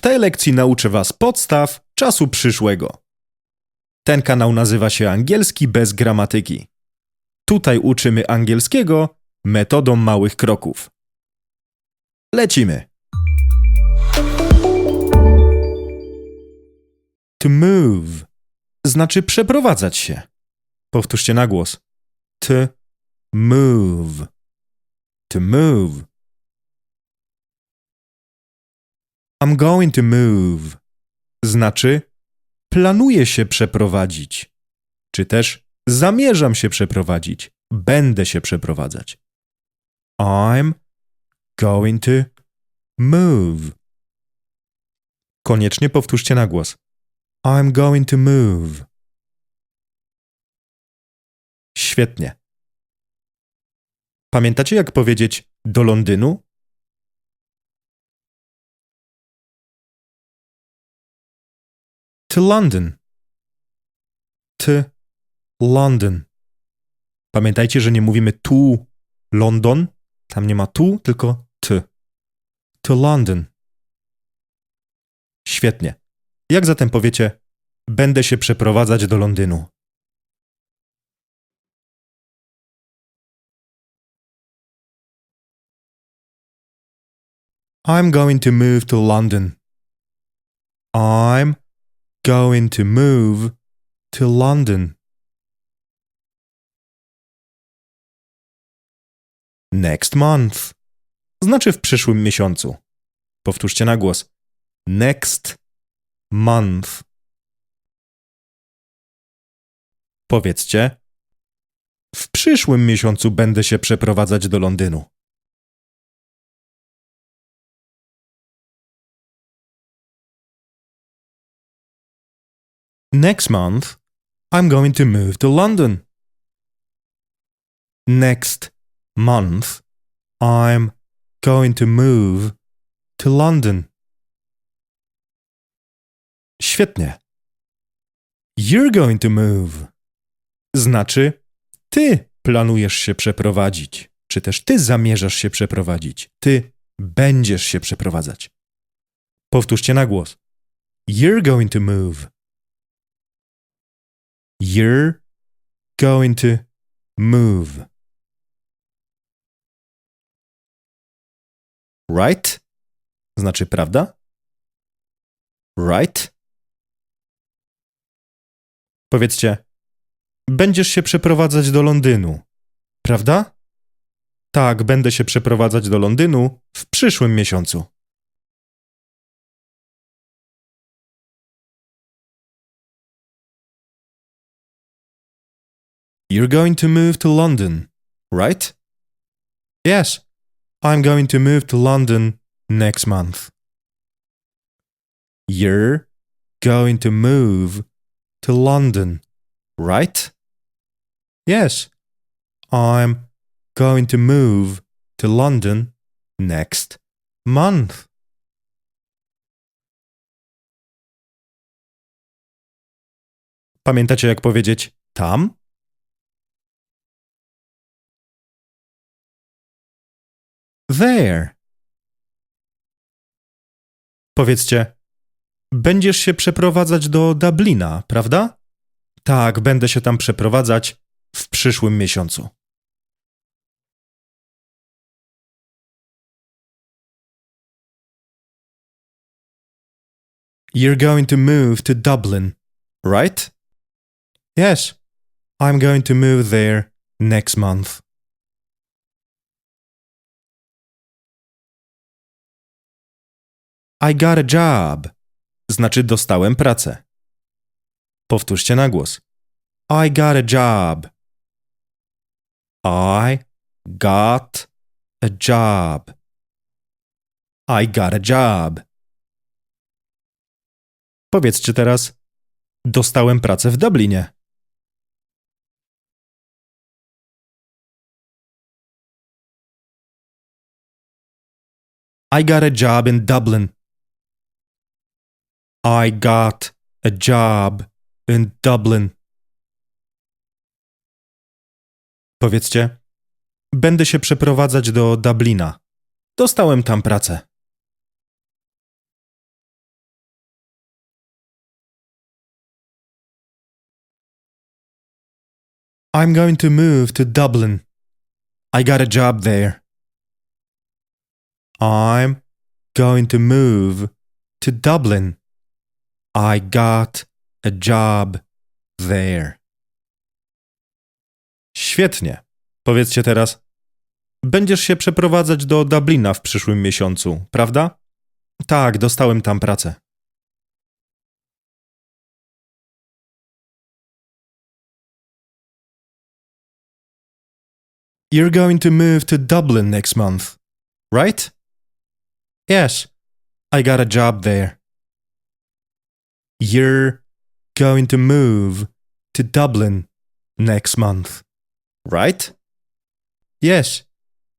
W tej lekcji nauczę Was podstaw czasu przyszłego. Ten kanał nazywa się Angielski bez gramatyki. Tutaj uczymy angielskiego metodą małych kroków. Lecimy! To move znaczy przeprowadzać się. Powtórzcie na głos. To move. To move. I'm going to move. Znaczy planuję się przeprowadzić. Czy też zamierzam się przeprowadzić. Będę się przeprowadzać. I'm going to move. Koniecznie powtórzcie na głos. I'm going to move. Świetnie. Pamiętacie, jak powiedzieć do Londynu? To London. To London. Pamiętajcie, że nie mówimy tu London. Tam nie ma tu, tylko ty. To London. Świetnie. Jak zatem powiecie, będę się przeprowadzać do Londynu? I'm going to move to London. I'm going to move to London. Next month. Znaczy w przyszłym miesiącu. Powtórzcie na głos. Next month. Powiedzcie. W przyszłym miesiącu będę się przeprowadzać do Londynu. Next month, I'm going to move to London. Next month, I'm going to move to London. Świetnie. You're going to move. Znaczy, ty planujesz się przeprowadzić, czy też ty zamierzasz się przeprowadzić. Ty będziesz się przeprowadzać. Powtórzcie na głos. You're going to move. You're going to move. Right? Znaczy prawda? Right? Powiedzcie, będziesz się przeprowadzać do Londynu, prawda? Tak, będę się przeprowadzać do Londynu w przyszłym miesiącu. You're going to move to London, right? Yes, I'm going to move to London next month. You're going to move to London, right? Yes, I'm going to move to London next month. Pamiętacie, jak powiedzieć tam? There. Powiedzcie, będziesz się przeprowadzać do Dublina, prawda? Tak, będę się tam przeprowadzać w przyszłym miesiącu. You're going to move to Dublin, right? Yes, I'm going to move there next month. I got a job. Znaczy dostałem pracę. Powtórzcie na głos. I got a job. I got a job. I got a job. Powiedzcie teraz. Dostałem pracę w Dublinie. I got a job in Dublin. I got a job in Dublin. Powiedzcie, będę się przeprowadzać do Dublina. Dostałem tam pracę. I'm going to move to Dublin. I got a job there. I'm going to move to Dublin. I got a job there. Świetnie. Powiedzcie teraz. Będziesz się przeprowadzać do Dublina w przyszłym miesiącu, prawda? Tak, dostałem tam pracę. You're going to move to Dublin next month, right? Yes, I got a job there. You're going to move to Dublin next month, right? Yes,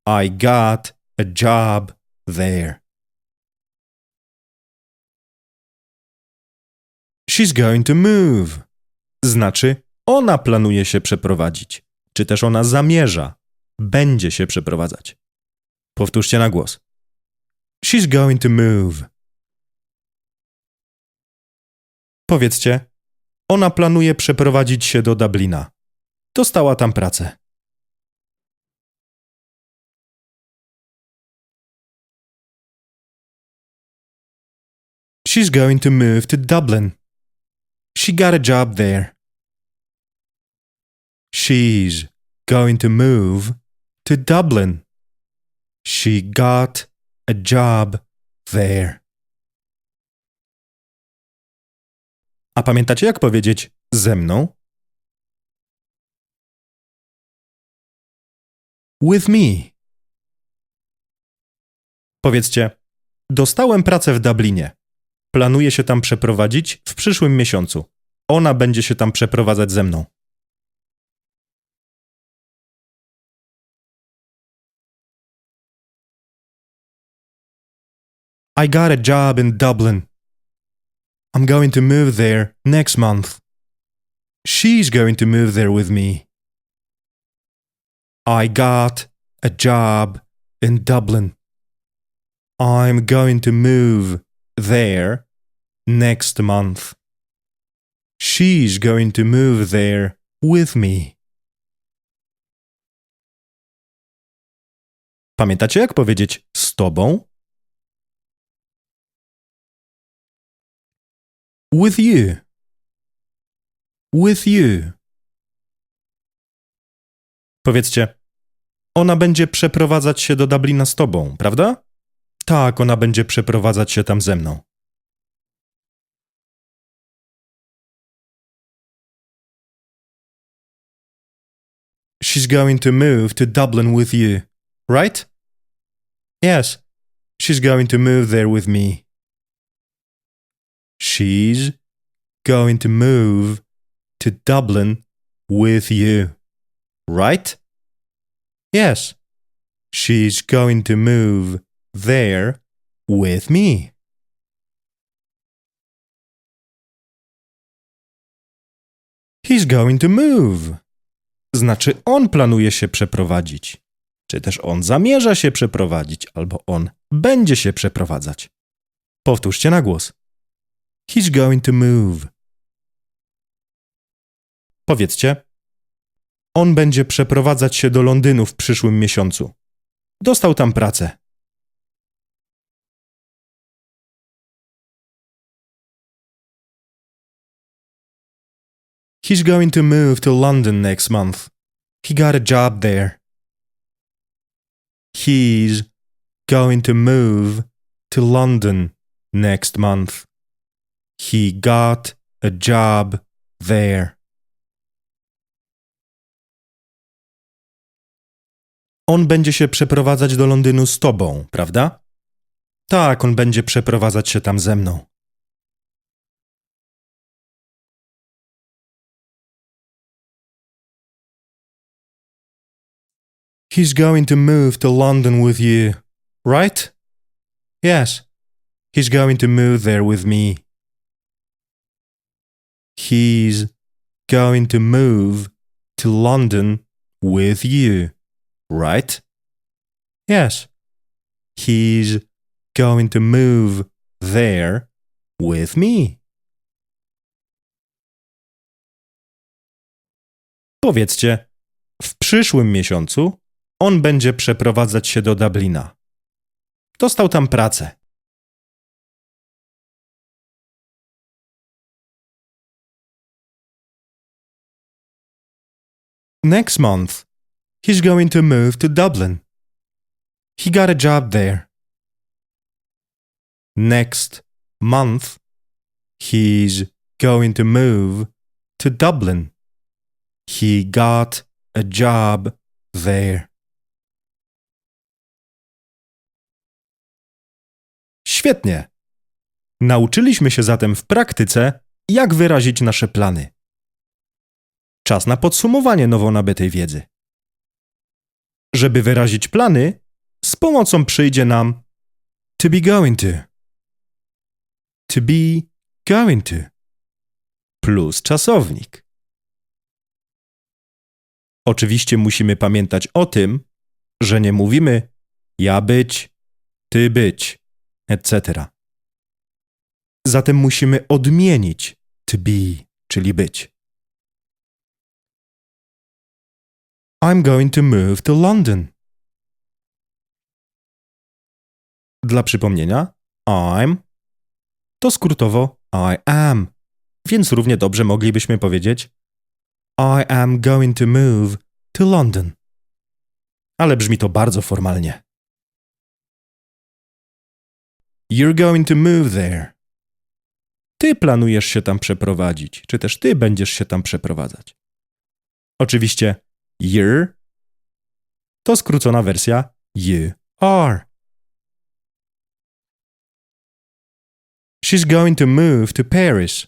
I got a job there. She's going to move. Znaczy, ona planuje się przeprowadzić, czy też ona zamierza, będzie się przeprowadzać. Powtórzcie na głos. She's going to move. Powiedzcie, ona planuje przeprowadzić się do Dublina. Dostała tam pracę. She's going to move to Dublin. She got a job there. She's going to move to Dublin. She got a job there. A pamiętacie, jak powiedzieć ze mną? With me. Powiedzcie, dostałem pracę w Dublinie. Planuję się tam przeprowadzić w przyszłym miesiącu. Ona będzie się tam przeprowadzać ze mną. I got a job in Dublin. I'm going to move there next month. She's going to move there with me. I got a job in Dublin. I'm going to move there next month. She's going to move there with me. Pamiętacie, jak powiedzieć z tobą? With you. With you. Powiedzcie, ona będzie przeprowadzać się do Dublina z tobą, prawda? Tak, ona będzie przeprowadzać się tam ze mną. She's going to move to Dublin with you, right? Yes, she's going to move there with me. She's going to move to Dublin with you, right? Yes, she's going to move there with me. He's going to move. Znaczy, on planuje się przeprowadzić. Czy też on zamierza się przeprowadzić, albo on będzie się przeprowadzać. Powtórzcie na głos. He's going to move. Powiedzcie. On będzie przeprowadzać się do Londynu w przyszłym miesiącu. Dostał tam pracę. He's going to move to London next month. He got a job there. He's going to move to London next month. He got a job there. On będzie się przeprowadzać do Londynu z tobą, prawda? Tak, on będzie przeprowadzać się tam ze mną. He's going to move to London with you, right? Yes, he's going to move there with me. He's going to move to London with you, right? Yes, he's going to move there with me. Powiedzcie, w przyszłym miesiącu on będzie przeprowadzać się do Dublina. Dostał tam pracę. Next month, he's going to move to Dublin. He got a job there. Next month, he's going to move to Dublin. He got a job there. Świetnie. Nauczyliśmy się zatem w praktyce, jak wyrazić nasze plany. Czas na podsumowanie nowo nabytej wiedzy. Żeby wyrazić plany, z pomocą przyjdzie nam to be going to. To be going to. Plus czasownik. Oczywiście musimy pamiętać o tym, że nie mówimy ja być, ty być, etc. Zatem musimy odmienić to be, czyli być. I'm going to move to London. Dla przypomnienia, I'm to skrótowo I am, więc równie dobrze moglibyśmy powiedzieć I am going to move to London. Ale brzmi to bardzo formalnie. You're going to move there. Ty planujesz się tam przeprowadzić, czy też ty będziesz się tam przeprowadzać. Oczywiście you're to skrócona wersja you are. She's going to move to Paris.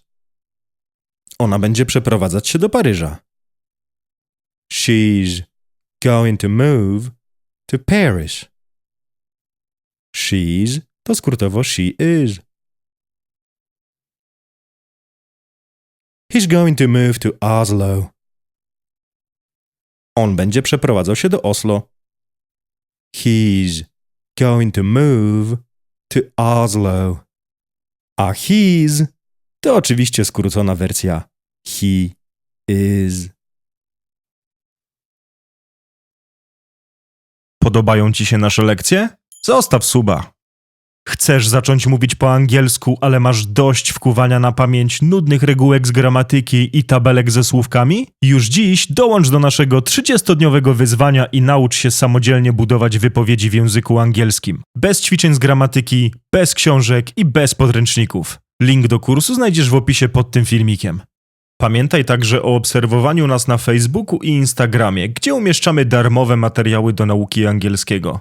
Ona będzie przeprowadzać się do Paryża. She's going to move to Paris. She's to skrótowo she is. He's going to move to Oslo. On będzie przeprowadzał się do Oslo. He's going to move to Oslo. A his to oczywiście skrócona wersja he is. Podobają Ci się nasze lekcje? Zostaw suba. Chcesz zacząć mówić po angielsku, ale masz dość wkuwania na pamięć nudnych regułek z gramatyki i tabelek ze słówkami? Już dziś dołącz do naszego 30-dniowego wyzwania i naucz się samodzielnie budować wypowiedzi w języku angielskim. Bez ćwiczeń z gramatyki, bez książek i bez podręczników. Link do kursu znajdziesz w opisie pod tym filmikiem. Pamiętaj także o obserwowaniu nas na Facebooku i Instagramie, gdzie umieszczamy darmowe materiały do nauki angielskiego.